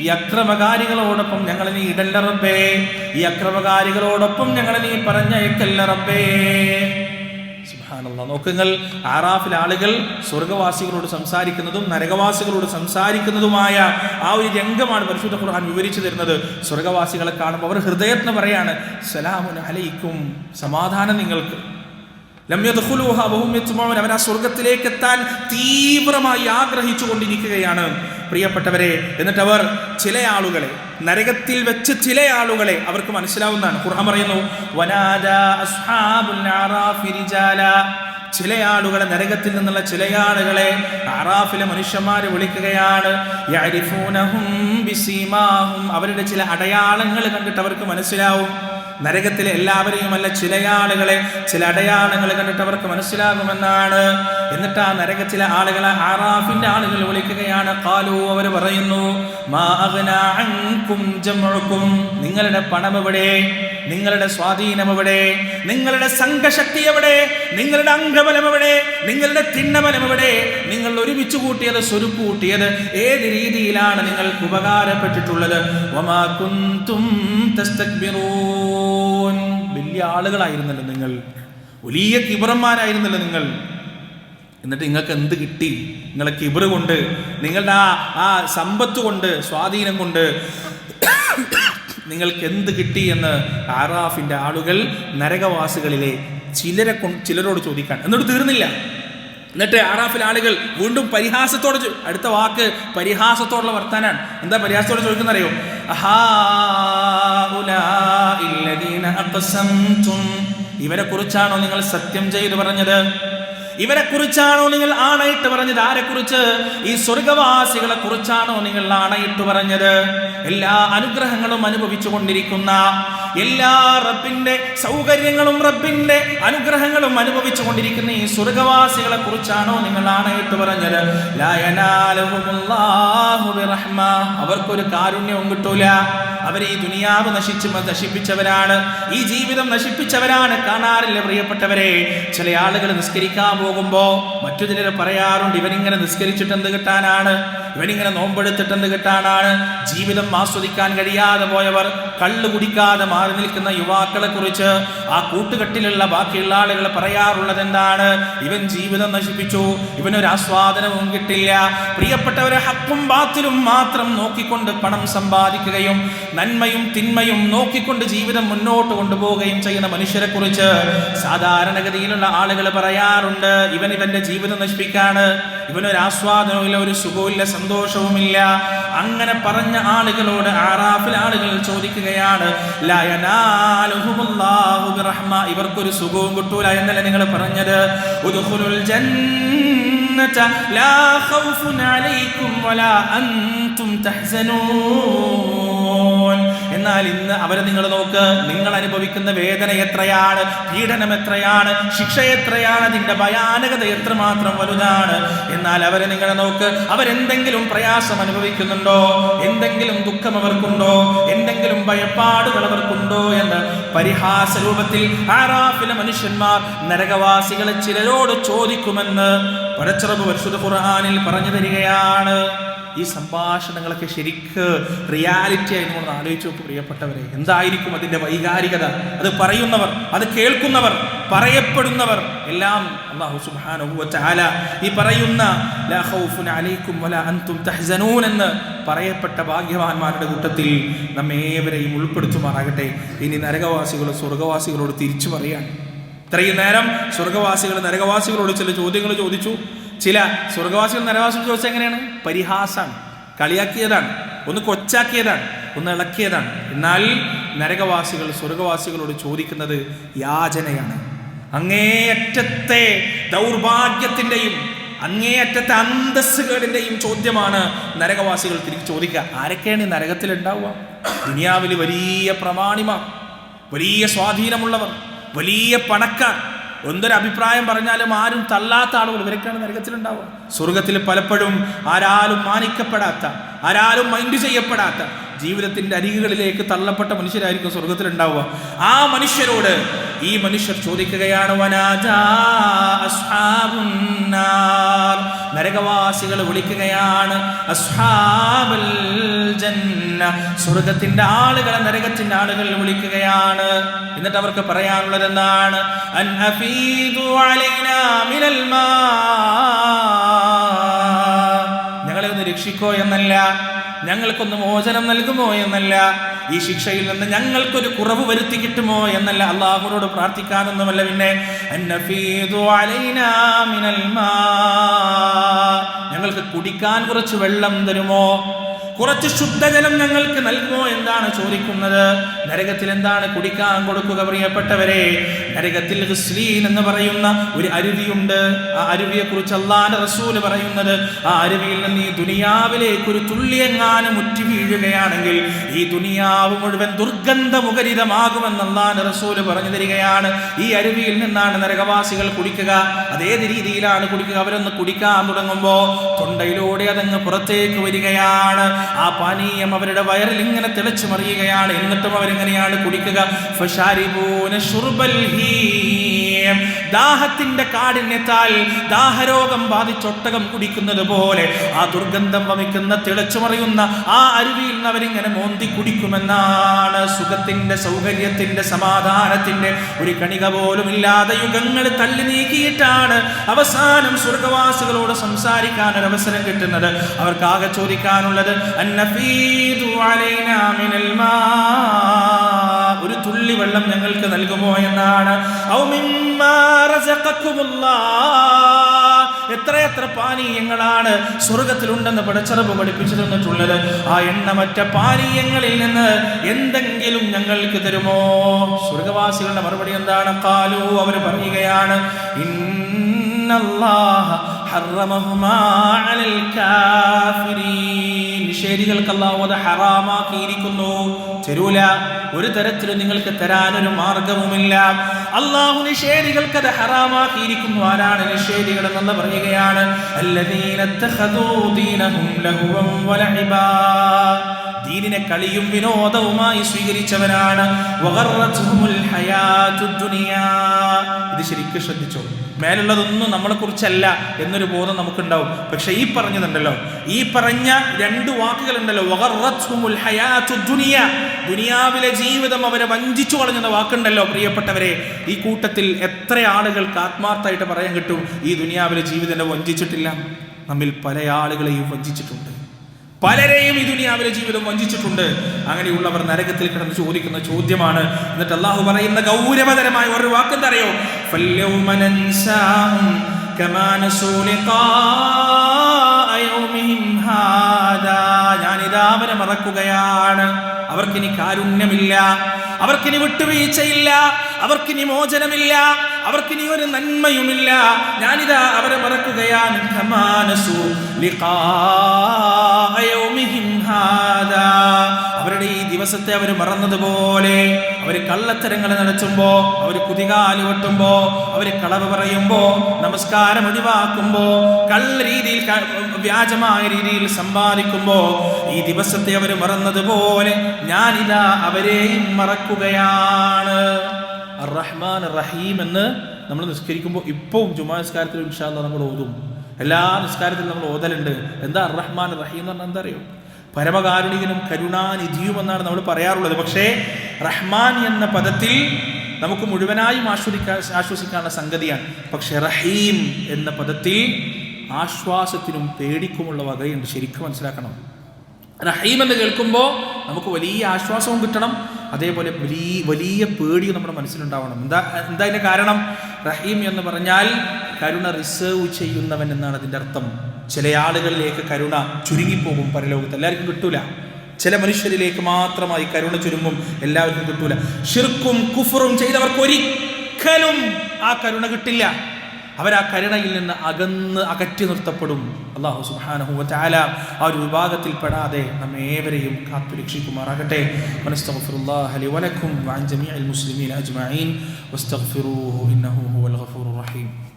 ഈ അക്രമകാരികളോടൊപ്പം ഞങ്ങളെ നീ ഇടല്ല റബ്ബേ ഈ അക്രമകാരികളോടൊപ്പം ഞങ്ങളെ നീ പറഞ്ഞയക്കല്ല റബ്ബേ. സുബ്ഹാനല്ലാ. നോക്കുങ്ങൾ ആറാഫിലെ ആളുകൾ സ്വർഗവാസികളോട് സംസാരിക്കുന്നതും നരകവാസികളോട് സംസാരിക്കുന്നതുമായ ആ ഒരു രംഗമാണ് പരിശുദ്ധ ഖുർആൻ വിവരിച്ചു തരുന്നത്. സ്വർഗവാസികളെ കാണുമ്പോൾ അവർ ഹൃദയത്തിന് പറയാണ് സലാമുൻ അലൈക്കും. സമാധാനം നിങ്ങൾക്ക്. അവർ ആ സ്വർഗത്തിലേക്ക് എത്താൻ തീവ്രമായി ആഗ്രഹിച്ചു കൊണ്ടിരിക്കുകയാണ് പ്രിയപ്പെട്ടവരെ എന്നിട്ട് അവർ ചില ആളുകളെ നരകത്തിൽ വെച്ച് ചില ആളുകളെ അവർക്ക് മനസ്സിലാവുന്നതാണ്. ഖുർആൻ പറയുന്നു ചില ആളുകളെ നരകത്തിൽ നിന്നുള്ള ചില ആളുകളെ അറാഫിലെ മനുഷ്യന്മാരെ വിളിക്കുകയാണ്. അവരുടെ ചില അടയാളങ്ങൾ കണ്ടിട്ട് അവർക്ക് മനസ്സിലാവും. നരകത്തിലെ എല്ലാവരെയും അല്ല ചില ആളുകളെ ചില അടയാളങ്ങൾ കണ്ടിട്ട് അവർക്ക് മനസ്സിലാകുമെന്നാണ് എന്നിട്ട് ആ ചില ആളുകളെ ആറാഫിന്റെ ആളുകൾ വിളിക്കുകയാണ് കാലു അവർ പറയുന്നു നിങ്ങളുടെ പണം എവിടെ? നിങ്ങളുടെ സ്വാധീനം എവിടെ? നിങ്ങളുടെ സംഘശക്തി എവിടെ? നിങ്ങളുടെ അംഗബലം എവിടെ? നിങ്ങളുടെ തിണ്ണബലം എവിടെ? നിങ്ങൾ ഒരുമിച്ച് കൂട്ടിയത് സ്വരുപ്പ് കൂട്ടിയത് ഏത് രീതിയിലാണ് നിങ്ങൾക്ക് ഉപകാരപ്പെട്ടിട്ടുള്ളത്? വലിയ ആളുകളായിരുന്നല്ലോ നിങ്ങൾ. വലിയ കിബറന്മാരായിരുന്നല്ലോ നിങ്ങൾ. എന്നിട്ട് നിങ്ങൾക്ക് എന്ത് കിട്ടി? നിങ്ങളെ കിബറ് കൊണ്ട് നിങ്ങളുടെ ആ ആ സമ്പത്ത് കൊണ്ട് സ്വാധീനം കൊണ്ട് നിങ്ങൾക്ക് എന്ത് കിട്ടി എന്ന് ആറാഫിന്റെ ആളുകൾ നരകവാസികളിലെ ചിലരെ ചിലരോട് ചോദിക്കാൻ. എന്നിട്ട് തീർന്നില്ല. എന്നിട്ട് ആറാഫിലെ ആളുകൾ വീണ്ടും പരിഹാസത്തോടെ അടുത്ത വാക്ക് പരിഹാസത്തോടുള്ള വർത്താനാണ്. എന്താ പരിഹാസത്തോടെ ചോദിക്കുന്ന അറിയോ ഇവരെ കുറിച്ചാണോ നിങ്ങൾ സത്യം ചെയ്തു പറഞ്ഞത്? ഇവരെ കുറിച്ചാണോ നിങ്ങൾ ആണയിട്ട് പറഞ്ഞത്? ആരെ കുറിച്ച് ഈ സ്വർഗവാസികളെ കുറിച്ചാണോ നിങ്ങൾ ആണയിട്ട് പറഞ്ഞത്? എല്ലാ അനുഗ്രഹങ്ങളും അനുഭവിച്ചു കൊണ്ടിരിക്കുന്ന എല്ലാ റബ്ബിന്റെ സൗകര്യങ്ങളും റബ്ബിന്റെ അനുഗ്രഹങ്ങളും അനുഭവിച്ചു കൊണ്ടിരിക്കുന്ന ഈ സ്വർഗവാസികളെ കുറിച്ചാണോ നിങ്ങൾ ആണയിട്ട് പറഞ്ഞത്. അവർക്കൊരു കാരുണ്യവും കിട്ടൂല. അവർ ഈ ദുനിയാവ് നശിച്ച് നശിപ്പിച്ചവരാണ്. ഈ ജീവിതം നശിപ്പിച്ചവരാണ് കാണാറില്ല പ്രിയപ്പെട്ടവരെ? ചില ആളുകൾ നിസ്കരിക്കാൻ പോകുമ്പോൾ മറ്റു ചിലർ പറയാറുണ്ട് ഇവനിങ്ങനെ നിസ്കരിച്ചിട്ട് എന്ത് കിട്ടാനാണ്? ഇവനിങ്ങനെ നോമ്പെടുത്തിട്ട് എന്ത് കിട്ടാനാണ്? ജീവിതം ആസ്വദിക്കാൻ കഴിയാതെ പോയവർ കള്ള് കുടിക്കാതെ മാറി നിൽക്കുന്ന യുവാക്കളെ കുറിച്ച് ആ കൂട്ടുകെട്ടിലുള്ള ബാക്കിയുള്ള ആളുകൾ പറയാറുള്ളത് എന്താണ്? ഇവൻ ജീവിതം നശിപ്പിച്ചു ഇവനൊരു ആസ്വാദനവും കിട്ടില്ല. പ്രിയപ്പെട്ടവരെ ഹക്കും ബാത്തിലും മാത്രം നോക്കിക്കൊണ്ട് പണം സമ്പാദിക്കുകയും നന്മയും തിന്മയും നോക്കിക്കൊണ്ട് ജീവിതം മുന്നോട്ട് കൊണ്ടുപോവുകയും ചെയ്യുന്ന മനുഷ്യരെ കുറിച്ച് സാധാരണഗതിയിലുള്ള ആളുകൾ പറയാറുണ്ട്. ഇവൻ ഇവന്റെ ജീവിതം നശിപ്പിക്കാണ്. ഇവനൊരു ആസ്വാദനവുമില്ല ഒരു സുഖവുമില്ല സന്തോഷവുമില്ല. അങ്ങനെ പറഞ്ഞ ആളുകളോട് ആറാഫിൽ ആളുകൾ ചോദിക്കുകയാണ്. ഇവർക്കൊരു സുഖവും കിട്ടൂല എന്നല്ല നിങ്ങൾ പറഞ്ഞത്? لا ജന്നത ലാ ولا അൻതും തഹ്സനൂൻ. എന്നാൽ ഇന്ന് അവരെ നിങ്ങൾ നോക്ക് നിങ്ങൾ അനുഭവിക്കുന്ന വേദന എത്രയാണ് പീഡനം എത്രയാണ് ശിക്ഷ എത്രയാണ് അതിന്റെ ഭയാനകത എത്രമാത്രം വലുതാണ്. എന്നാൽ അവരെ നിങ്ങൾ നോക്ക് അവരെന്തെങ്കിലും പ്രയാസം അനുഭവിക്കുന്നുണ്ടോ? എന്തെങ്കിലും ദുഃഖം അവർക്കുണ്ടോ? എന്തെങ്കിലും ഭയപ്പാടുകൾ അവർക്കുണ്ടോ എന്ന് പരിഹാസ രൂപത്തിൽ ആറാഫിലെ മനുഷ്യന്മാർ നരകവാസികളെ ചിലരോട് ചോദിക്കുമെന്ന് പരച്ചറബ് പരിശുദ്ധ ഖുർആനിൽ പറഞ്ഞു തരികയാണ്. ഈ സംഭാഷണങ്ങളൊക്കെ ശരിക്ക് റിയാലിറ്റി ആയി നമ്മൾ ആലോചിച്ച് നോക്കും പ്രിയപ്പെട്ടവരെ. എന്തായിരിക്കും അതിന്റെ വൈകാരികത? അത് പറയുന്നവർ അത് കേൾക്കുന്നവർ പറയപ്പെടുന്നവർ എല്ലാം അള്ളാഹു സുബ്ഹാനഹു ഈ പറയുന്ന ലാ അലൈക്കും വലാ അൻതും എന്ന് പറയപ്പെട്ട ഭാഗ്യവാന്മാരുടെ കൂട്ടത്തിൽ നമ്മേവരെയും ഉൾപ്പെടുത്തുമാറാകട്ടെ. ഇനി നരകവാസികൾ സ്വർഗവാസികളോട് തിരിച്ചു പറയാണ് ഇത്രയും നേരം സ്വർഗവാസികൾ നരകവാസികളോട് ചില ചോദ്യങ്ങൾ ചോദിച്ചു. ചില സ്വർഗവാസികൾ നരവാസികൾ ചോദിച്ചാൽ എങ്ങനെയാണ്? പരിഹാസാണ്. കളിയാക്കിയതാണ്. ഒന്ന് കൊച്ചാക്കിയതാണ്. ഒന്ന് ഇളക്കിയതാണ്. എന്നാൽ നരകവാസികൾ സ്വർഗവാസികളോട് ചോദിക്കുന്നത് യാചനയാണ്. അങ്ങേയറ്റത്തെ ദൗർഭാഗ്യത്തിന്റെയും അങ്ങേയറ്റത്തെ അന്തസ്സുകളുടെയും ചോദ്യമാണ് നരകവാസികൾ തിരിച്ച് ചോദിക്കുക. ആരൊക്കെയാണ് ഈ നരകത്തിൽ ഉണ്ടാവുക ദുനിയാവിൽ വലിയ പ്രമാണിമാർ വലിയ സ്വാധീനമുള്ളവർ വലിയ പണക്കാർ എന്തൊരു അഭിപ്രായം പറഞ്ഞാലും ആരും തള്ളാത്ത ആളുകൾ. ഇവരൊക്കെയാണ് നരകത്തിലുണ്ടാവുക. സ്വർഗത്തിൽ പലപ്പോഴും ആരാലും മാനിക്കപ്പെടാത്ത ആരാലും മൈൻഡ് ചെയ്യപ്പെടാത്ത ജീവിതത്തിന്റെ അരികുകളിലേക്ക് തള്ളപ്പെട്ട മനുഷ്യരായിരിക്കും സ്വർഗത്തിലുണ്ടാവുക. ആ മനുഷ്യരോട് ഈ മനുഷ്യർ ചോദിക്കുകയാണ്. നരകവാസികൾ വിളിക്കുകയാണ് സ്വർഗത്തിന്റെ ആളുകളെ നരകത്തിന്റെ ആളുകൾ വിളിക്കുകയാണ്. എന്നിട്ട് അവർക്ക് പറയാനുള്ളത് എന്താണ്? ഞങ്ങളെ ഒന്ന് രക്ഷിക്കോ എന്നല്ല. ഞങ്ങൾക്കൊന്ന് മോചനം നൽകുമോ എന്നല്ല. ഈ ശിക്ഷയിൽ നിന്ന് ഞങ്ങൾക്കൊരു കുറവ് വരുത്തി കിട്ടുമോ എന്നല്ല അള്ളാഹുനോട് പ്രാർത്ഥിക്കാനൊന്നുമല്ല പിന്നെ. ഞങ്ങൾക്ക് കുടിക്കാൻ കുറച്ച് വെള്ളം തരുമോ? കുറച്ച് ശുദ്ധജലം ഞങ്ങൾക്ക് നൽകുമോ എന്താണ് ചോദിക്കുന്നത്? നരകത്തിൽ എന്താണ് കുടിക്കാൻ കൊടുക്കുക പ്രിയപ്പെട്ടവരെ? നരകത്തിൽ ഹുസ്ലീൻ എന്ന് പറയുന്ന ഒരു അരുവിയുണ്ട്. ആ അരുവിയെ കുറിച്ച് അള്ളാന്റെ റസൂൽ പറയുന്നത് ആ അരുവിയിൽ നിന്ന് ഈ ദുനിയാവിലേക്ക് ഒരു തുള്ളിയെങ്ങാനും മുറ്റി വീഴുകയാണെങ്കിൽ ഈ ദുനിയാവ് മുഴുവൻ ദുർഗന്ധമുഖരിതമാകുമെന്ന് അള്ളാന്റെ റസൂൽ പറഞ്ഞു തരികയാണ്. ഈ അരുവിയിൽ നിന്നാണ് നരകവാസികൾ കുടിക്കുക. അതേത് രീതിയിലാണ് കുടിക്കുക? അവരൊന്ന് കുടിക്കാൻ തുടങ്ങുമ്പോൾ തൊണ്ടയിലൂടെ അതങ്ങ് പുറത്തേക്ക് വരികയാണ്. ആ പാനീയം അവരുടെ വയറിൽ ഇങ്ങനെ തിളച്ചു മറിയുകയാണ് എന്നിട്ടും അവരെങ്ങനെയാണ് കുടിക്കുക. ദാഹത്തിന്റെ കാഠിന്യത്താൽ ദാഹരോഗം ബാധിച്ചൊട്ടകം കുടിക്കുന്നത് പോലെ ആ ദുർഗന്ധം വമിക്കുന്ന തിളച്ചു മറിയുന്ന ആ അരുവിയിൽ നിന്ന് അവരിങ്ങനെ മോന്തി കുടിക്കുമെന്നാണ് സുഖത്തിന്റെ സൗകര്യത്തിന്റെ സമാധാനത്തിന്റെ ഒരു കണിക പോലും ഇല്ലാതെ യുഗങ്ങൾ തള്ളി നീക്കിയിട്ടാണ് അവസാനം സ്വർഗവാസികളോട് സംസാരിക്കാൻ ഒരു അവസരം കിട്ടുന്നത് അവർക്കാകെ ചോദിക്കാനുള്ളത് അന്നഫീദു അലൈനാ മിനൽ മാ. ഒരു തുള്ളി വെള്ളം ഞങ്ങൾക്ക് നൽകുമോ എന്നാണ്. എത്രയെത്ര പാനീയങ്ങളാണ് സ്വർഗത്തിലുണ്ടെന്ന് പടച്ചറവ് പഠിപ്പിച്ചു തന്നിട്ടുള്ളത് ആ എണ്ണമറ്റ പാനീയങ്ങളിൽ നിന്ന് എന്തെങ്കിലും ഞങ്ങൾക്ക് തരുമോ? സ്വർഗവാസികളുടെ മറുപടി എന്താണ്? കാലു അവർ പറയുകയാണ് ഇന്നല്ലാഹ നിഷേധികൾക്ക് അള്ളാഹു അത് ഹറാമാക്കിയിരിക്കുന്നു. തരൂല ഒരു തരത്തിലും നിങ്ങൾക്ക് തരാനൊരു മാർഗവുമില്ല. അള്ളാഹു നിഷേധികൾക്ക് അത് ഹറാമാക്കിയിരിക്കുന്നു. ആരാണ് നിഷേധികൾ എന്നത് പറയുകയാണ്. അല്ലദീനത്തഹദൂ ദീനഹും ലഹുവം വലഹിബാ ദീനിനെ കളിയും വിനോദവുമായി ഹയാത്തുദ് ഇത് ശരിക്കും ശ്രദ്ധിച്ചു? മേലുള്ളതൊന്നും നമ്മളെ കുറിച്ചല്ല എന്നൊരു ബോധം നമുക്കുണ്ടാവും. പക്ഷെ ഈ പറഞ്ഞതുണ്ടല്ലോ. ഈ പറഞ്ഞ രണ്ട് വാക്കുകൾ ഉണ്ടല്ലോ ദുനിയാവിലെ ജീവിതം അവരെ വഞ്ചിച്ചു കളഞ്ഞെന്ന വാക്കുണ്ടല്ലോ പ്രിയപ്പെട്ടവരെ. ഈ കൂട്ടത്തിൽ എത്ര ആളുകൾക്ക് ആത്മാർത്ഥമായിട്ട് പറയാൻ കിട്ടും? ഈ ദുനിയാവിലെ ജീവിതം വഞ്ചിച്ചിട്ടില്ല. നമ്മിൽ പല ആളുകളെയും വഞ്ചിച്ചിട്ടുണ്ട്. പലരെയും ഈ ദുനിയാവിലെ ജീവിതം വഞ്ചിച്ചിട്ടുണ്ട്. അങ്ങനെയുള്ളവർ നരകത്തിൽ കിടന്ന് ചോദിക്കുന്ന ചോദ്യമാണ്. എന്നിട്ട് അള്ളാഹു പറയുന്ന ഗൗരവതരമായ ഒരു വാക്കെന്താ അറിയോ ഞാനിതാവനെ മറക്കുകയാണ്. അവർക്കിനി കാരുണ്യമില്ല അവർക്കിനി വിട്ടുവീഴ്ചയില്ല അവർക്കിനി മോചനമില്ല അവർക്കിനി ഒരു നന്മയുമില്ല ഞാനിതാ അവരെ മറക്കുകയാണ് ലിഖാ ഹാദാ. ദിവസത്തെ അവർ മറന്നതുപോലെ അവർ കള്ളത്തരങ്ങൾ നടത്തുമ്പോൾ അവർ കുതികാൽ വെട്ടുമ്പോ അവർ കളവ് പറയുമ്പോൾ നമസ്കാരം ഒഴിവാക്കുമ്പോ കള്ള രീതിയിൽ വ്യാജമായ രീതിയിൽ സമ്പാദിക്കുമ്പോ ഈ ദിവസത്തെ അവർ മറന്നതുപോലെ ഞാനിതാ അവരെയും മറക്കുകയാണ്. റഹ്മാൻ റഹീം എന്ന് നമ്മൾ നിസ്കരിക്കുമ്പോൾ ഇപ്പം ജുമാ നിസ്കാരത്തിൽ ഇൻഷാല്ല നമ്മൾ ഓതും. എല്ലാ നിസ്കാരത്തിലും നമ്മൾ ഓതലുണ്ട്. എന്താ റഹ്മാൻ റഹീം എന്ന് പറഞ്ഞാൽ എന്താ അറിയോ? പരമകാരുണികനും കരുണാനിധിയുമെന്നാണ് നമ്മൾ പറയാറുള്ളത്. പക്ഷേ റഹ്മാൻ എന്ന പദത്തിൽ നമുക്ക് മുഴുവനായും ആശ്വസിക്കാൻ ആശ്വസിക്കാനുള്ള സംഗതിയാണ്. പക്ഷെ റഹീം എന്ന പദത്തിൽ ആശ്വാസത്തിനും പേടിക്കുമുള്ള വകയുണ്ട്. ശരിക്കും മനസ്സിലാക്കണം. റഹീം എന്ന് കേൾക്കുമ്പോൾ നമുക്ക് വലിയ ആശ്വാസവും കിട്ടണം. അതേപോലെ വലിയ വലിയ പേടിയും നമ്മുടെ മനസ്സിലുണ്ടാവണം. എന്താ എന്താ അതിന്റെ കാരണം? റഹീം എന്ന് പറഞ്ഞാൽ കരുണ റിസേർവ് ചെയ്യുന്നവൻ എന്നാണ് അതിന്റെ അർത്ഥം. ചില ആളുകളിലേക്ക് കരുണ ചുരുങ്ങിപ്പോകും പരലോകത്ത്. എല്ലാവർക്കും കിട്ടൂല. ചില മനുഷ്യരിലേക്ക് മാത്രമായി കരുണ ചുരുങ്ങും എല്ലാവർക്കും കിട്ടൂല. ഷിർക്കും കുഫറും ചെയ്തവർക്ക് ഒരിക്കലും ആ കരുണ കിട്ടില്ല. അവർ ആ കരുണയിൽ നിന്ന് അകന്ന് അകറ്റി നിർത്തപ്പെടും. അള്ളാഹു സുബ്ഹാനഹു വതആല ആ ഒരു വിഭാഗത്തിൽ പെടാതെ നമ്മേവരെയും കാത്തു രക്ഷിക്കുമാറാകട്ടെ. വനസ്തഗ്ഫിറുല്ലാഹ ലി വലക്കും അജ്മഈൻ. വസ്തഗ്ഫിറൂഹു ഇന്നഹു ഹുവൽ റഹീം.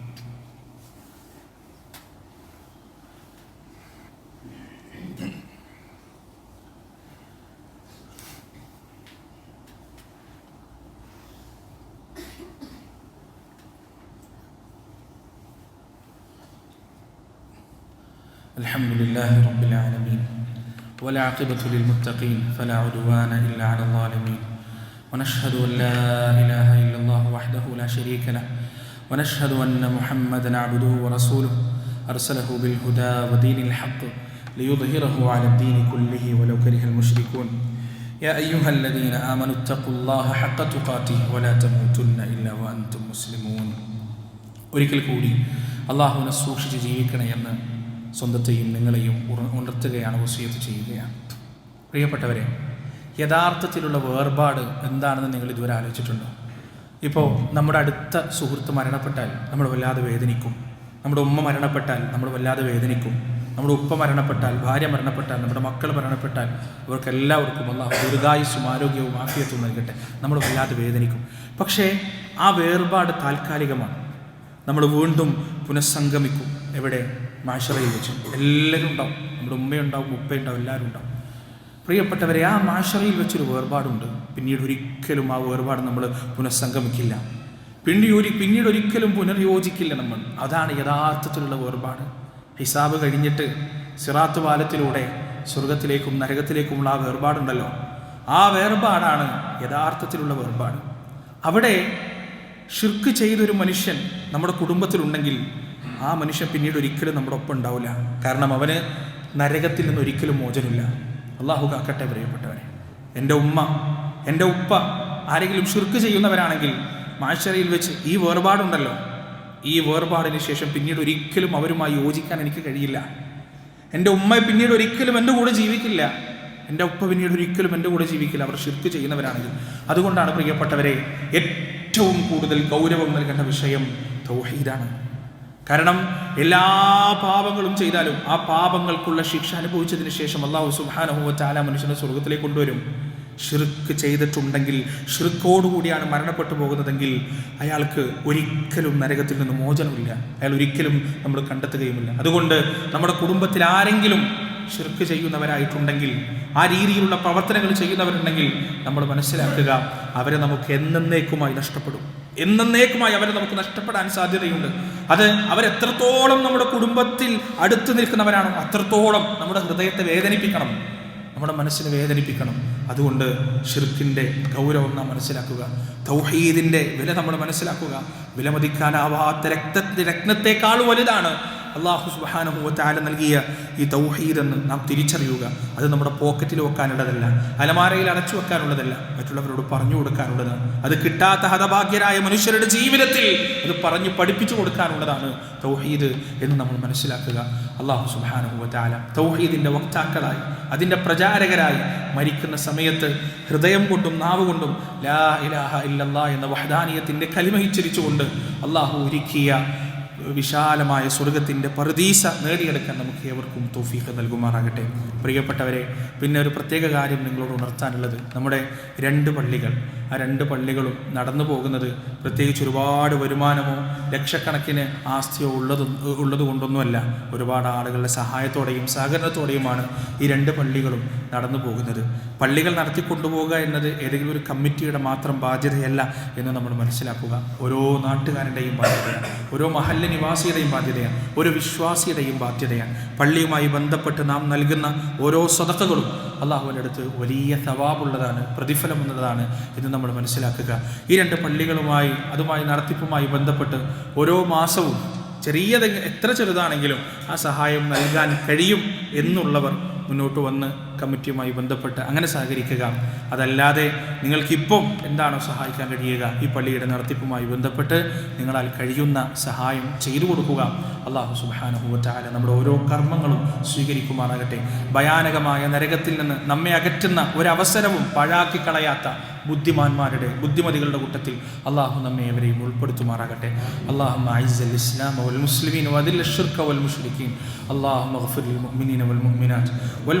الحمد لله رب العالمين ولا عقبة للمتقين فلا عدوان إلا على الظالمين ونشهد أن لا إله إلا الله وحده لا شريك له ونشهد أن محمدا عبده ورسوله أرسله بالهدى ودين الحق ليظهره على الدين كله ولو كره المشركون. يا أيها الذين آمنوا اتقوا الله حق تقاته ولا تموتن إلا وأنتم مسلمون. أريك الكودي الله نسوك സൂക്ഷിച്ച് ജീവിക്കണമെന്ന് സ്വന്തത്തെയും നിങ്ങളെയും ഉണർത്തുകയാണ് വസീയത്ത് ചെയ്യുകയാണ്. പ്രിയപ്പെട്ടവരെ യഥാർത്ഥത്തിലുള്ള വേർപാട് എന്താണെന്ന് നിങ്ങൾ ഇതുവരെ ആലോചിച്ചിട്ടുണ്ടോ? ഇപ്പോൾ നമ്മുടെ അടുത്ത സുഹൃത്ത് മരണപ്പെട്ടാൽ നമ്മൾ വല്ലാതെ വേദനിക്കും. നമ്മുടെ ഉമ്മ മരണപ്പെട്ടാൽ നമ്മൾ വല്ലാതെ വേദനിക്കും. നമ്മുടെ ഉപ്പ മരണപ്പെട്ടാൽ ഭാര്യ മരണപ്പെട്ടാൽ നമ്മുടെ മക്കൾ മരണപ്പെട്ടാൽ അവർക്ക് എല്ലാവർക്കും അള്ളാഹു ദീർഘായുസ്സും ആരോഗ്യവും ആഫിയത്തും നൽകട്ടെ. നമ്മൾ വല്ലാതെ വേദനിക്കും. പക്ഷേ ആ വേർപാട് താൽക്കാലികമാണ്. നമ്മൾ വീണ്ടും പുനഃസംഗമിക്കും. എവിടെ? മാഷറയിൽ വെച്ച്. എല്ലാവരും ഉണ്ടാവും. നമ്മുടെ ഉമ്മയുണ്ടാവും ഉപ്പയുണ്ടാവും എല്ലാവരും ഉണ്ടാവും. പ്രിയപ്പെട്ടവരെ ആ മാഷറയിൽ വെച്ചൊരു വേർപാടുണ്ട്. പിന്നീട് ഒരിക്കലും ആ വേർപാട് നമ്മൾ പുനഃസംഗമിക്കില്ല. പിന്നീട് പിന്നീട് ഒരിക്കലും പുനർയോജിക്കില്ല നമ്മൾ. അതാണ് യഥാർത്ഥത്തിലുള്ള വേർപാട്. ഹിസാബ് കഴിഞ്ഞിട്ട് സിറാത്ത് പാലത്തിലൂടെ സ്വർഗത്തിലേക്കും നരകത്തിലേക്കുമുള്ള ആ വേർപാടുണ്ടല്ലോ. ആ വേർപാടാണ് യഥാർത്ഥത്തിലുള്ള വേർപാട്. അവിടെ ഷിർക്ക് ചെയ്തൊരു മനുഷ്യൻ നമ്മുടെ കുടുംബത്തിലുണ്ടെങ്കിൽ ആ മനുഷ്യൻ പിന്നീട് ഒരിക്കലും നമ്മുടെ ഒപ്പം ഉണ്ടാവില്ല. കാരണം അവന് നരകത്തിൽ നിന്ന് ഒരിക്കലും മോചനമില്ല. അള്ളാഹു കാക്കട്ടെ പ്രിയപ്പെട്ടവരെ. എന്റെ ഉമ്മ എന്റെ ഉപ്പ ആരെങ്കിലും ഷിർക്ക് ചെയ്യുന്നവരാണെങ്കിൽ മാഷറയിൽ വെച്ച് ഈ വേർപാടുണ്ടല്ലോ. ഈ വേർപാടിന് ശേഷം പിന്നീട് ഒരിക്കലും അവരുമായി യോജിക്കാൻ എനിക്ക് കഴിയില്ല. എന്റെ ഉമ്മ പിന്നീട് ഒരിക്കലും എന്റെ കൂടെ ജീവിക്കില്ല. എന്റെ ഉപ്പ പിന്നീട് ഒരിക്കലും എന്റെ കൂടെ ജീവിക്കില്ല. അവർ ഷിർക്ക് ചെയ്യുന്നവരാണെങ്കിൽ. അതുകൊണ്ടാണ് പ്രിയപ്പെട്ടവരെ ഏറ്റവും കൂടുതൽ ഗൗരവം നൽകേണ്ട വിഷയം തൗഹീദാണ്. കാരണം എല്ലാ പാപങ്ങളും ചെയ്താലും ആ പാപങ്ങൾക്കുള്ള ശിക്ഷ അനുഭവിച്ചതിന് ശേഷം അള്ളാഹു സുബാനഹുവ ചാല മനുഷ്യനെ സ്വർഗത്തിലേക്ക് കൊണ്ടുവരും. ഷിർക്ക് ചെയ്തിട്ടുണ്ടെങ്കിൽ ഷിർക്കോടുകൂടിയാണ് മരണപ്പെട്ടു പോകുന്നതെങ്കിൽ അയാൾക്ക് ഒരിക്കലും നരകത്തിൽ നിന്ന് മോചനമില്ല. അയാൾ ഒരിക്കലും നമ്മൾ കണ്ടെത്തുകയുമില്ല. അതുകൊണ്ട് നമ്മുടെ കുടുംബത്തിൽ ആരെങ്കിലും ഷിർക്ക് ചെയ്യുന്നവരായിട്ടുണ്ടെങ്കിൽ ആ രീതിയിലുള്ള പ്രവർത്തനങ്ങൾ ചെയ്യുന്നവരുണ്ടെങ്കിൽ നമ്മൾ മനസ്സിലാക്കുക അവരെ നമുക്ക് എന്നേക്കുമായി നഷ്ടപ്പെടും. എന്നേക്കുമായി അവരെ നമുക്ക് നഷ്ടപ്പെടാൻ സാധ്യതയുണ്ട്. അത് അവരെത്രത്തോളം നമ്മുടെ കുടുംബത്തിൽ അടുത്ത് നിൽക്കുന്നവരാണോ അത്രത്തോളം നമ്മുടെ ഹൃദയത്തെ വേദനിപ്പിക്കണം. നമ്മുടെ മനസ്സിനെ വേദനിപ്പിക്കണം. അതുകൊണ്ട് ഷിർക്കിന്റെ ഗൗരവം നാം മനസ്സിലാക്കുക. തൗഹീദിന്റെ വില നമ്മൾ മനസ്സിലാക്കുക. വിലമതിക്കാനാവാത്ത രക്തത്തെ രത്നത്തെക്കാൾ വലുതാണ് അള്ളാഹു സുബാനുഭവത്താല നൽകിയ ഈ തൗഹീദെന്ന് നാം തിരിച്ചറിയുക. അത് നമ്മുടെ പോക്കറ്റിൽ വെക്കാനുള്ളതല്ല അലമാരയിൽ അടച്ചു വെക്കാനുള്ളതല്ല മറ്റുള്ളവരോട് പറഞ്ഞു കൊടുക്കാനുള്ളതാണ്. അത് കിട്ടാത്ത ഹതഭാഗ്യരായ മനുഷ്യരുടെ ജീവിതത്തിൽ അത് പറഞ്ഞു പഠിപ്പിച്ചു കൊടുക്കാനുള്ളതാണ് തൗഹീദ് എന്ന് നമ്മൾ മനസ്സിലാക്കുക. അള്ളാഹു സുബാനുഭവത്താല തൗഹീദിന്റെ വക്താക്കളായി അതിന്റെ പ്രചാരകരായി മരിക്കുന്ന സമയത്ത് ഹൃദയം കൊണ്ടും നാവ് കൊണ്ടും ലാ ഇലാഹ ഇല്ലല്ലാ എന്ന വഹദാനീയത്തിന്റെ കലിമഹിച്ചരിച്ചുകൊണ്ട് അള്ളാഹു ഒരുക്കിയ വിശാലമായ സ്വർഗത്തിന്റെ പറുദീസ നേടിയെടുക്കാൻ നമുക്ക് ഏവർക്കും തോഫീഖ് നൽകുമാറാകട്ടെ. പ്രിയപ്പെട്ടവരെ പിന്നെ ഒരു പ്രത്യേക കാര്യം നിങ്ങളോട് ഉണർത്താനുള്ളത് നമ്മുടെ രണ്ട് പള്ളികൾ ആ രണ്ട് പള്ളികളും നടന്നു പോകുന്നത് പ്രത്യേകിച്ച് ഒരുപാട് വരുമാനമോ ലക്ഷക്കണക്കിന് ആസ്തിയോ ഉള്ളത് ഉള്ളത് കൊണ്ടൊന്നുമല്ല ഒരുപാട് ആളുകളുടെ സഹായത്തോടെയും സഹകരണത്തോടെയുമാണ് ഈ രണ്ട് പള്ളികളും നടന്നു പോകുന്നത്. പള്ളികൾ നടത്തിക്കൊണ്ടുപോകുക എന്നത് ഏതെങ്കിലും ഒരു കമ്മിറ്റിയുടെ മാത്രം ബാധ്യതയല്ല എന്ന് നമ്മൾ മനസ്സിലാക്കുക. ഓരോ നാട്ടുകാരുടെയും ബാധ്യതയാണ് ഓരോ മഹല്ല നിവാസിയുടെയും ബാധ്യതയാണ് ഒരു വിശ്വാസിയുടെയും ബാധ്യതയാണ്. പള്ളിയുമായി ബന്ധപ്പെട്ട് നാം നൽകുന്ന ഓരോ സ്വതക്കകളും അള്ളാഹുവിന്റെ അടുത്ത് വലിയ സവാബുള്ളതാണ് പ്രതിഫലമുള്ളതാണ് എന്ന് നമ്മൾ മനസ്സിലാക്കുക. ഈ രണ്ട് പള്ളികളുമായി അതുമായി നടത്തിപ്പുമായി ബന്ധപ്പെട്ട് ഓരോ മാസവും ചെറിയത് എത്ര ചെറുതാണെങ്കിലും ആ സഹായം നൽകാൻ കഴിയും എന്നുള്ളവർ മുന്നോട്ട് വന്ന് കമ്മിറ്റിയുമായി ബന്ധപ്പെട്ട് അങ്ങനെ സഹകരിക്കുക. അതല്ലാതെ നിങ്ങൾക്കിപ്പം എന്താണോ സഹായിക്കാൻ കഴിയുക ഈ പള്ളിയുടെ നടത്തിപ്പുമായി ബന്ധപ്പെട്ട് നിങ്ങളാൽ കഴിയുന്ന സഹായം ചെയ്തു കൊടുക്കുക. അള്ളാഹു സുബാനുഭവറ്റാല നമ്മുടെ ഓരോ കർമ്മങ്ങളും സ്വീകരിക്കുമാറാകട്ടെ. ഭയാനകമായ നരകത്തിൽ നിന്ന് നമ്മെ അകറ്റുന്ന ഒരവസരവും പാഴാക്കി കളയാത്ത ബുദ്ധിമാന്മാരുടെ ബുദ്ധിമതികളുടെ കൂട്ടത്തിൽ അള്ളാഹു നമ്മെ അവരെയും ഉൾപ്പെടുത്തുമാറാകട്ടെ. അള്ളാഹു ഐസൽ ഇസ്ലാം വൽ മുസ്ലിമീൻ വൽ അള്ളാഹു മുഅ്മിനീന വൽ മുഅ്മിനാത്ത് വൽ